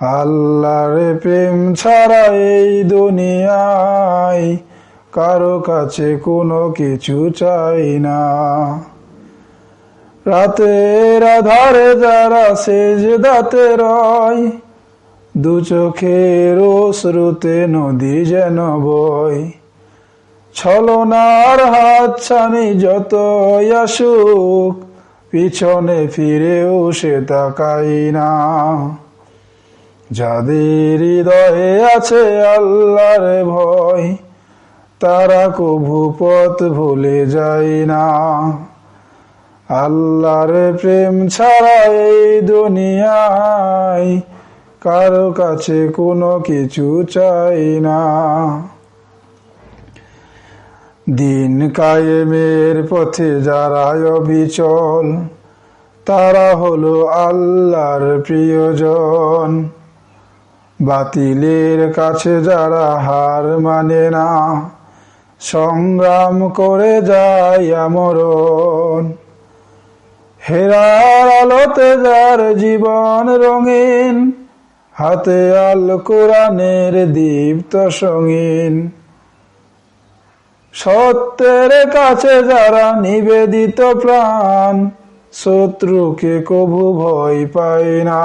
আল্লাহর প্রেম ছাড়া এই দুনিয়ায় কারও কাছে কোনো কিছু চাই না। রাতের আধারে যারা সেজ দাতে রয়, দু চোখের শ্রুতে নদী যেন বই ছলনার হাত ছানি যত আসুক, পিছনে ফিরেও সে তাকাই না। যাদের হৃদয়ে আছে আল্লাহর ভয়, তারা কভু পথ ভুলে যায় না। আল্লাহর প্রেম ছাড়া এই দুনিয়ায় কারও কাছে কোনো কিছু চাই না। দিন কায়েমের পথে যারা অবিচল, তারা হলো আল্লাহর প্রিয়জন। বাতিলের কাছে যারা হার মানে না, সংগ্রাম করে যায় আমরণ। হেরার আলোতে যার জীবন রঙিন, হাতে আল কোরআনের দীপ্ত সঙ্গীন। সত্যের কাছে যারা নিবেদিত প্রাণ, শত্রুকে কভু ভয় পায় না।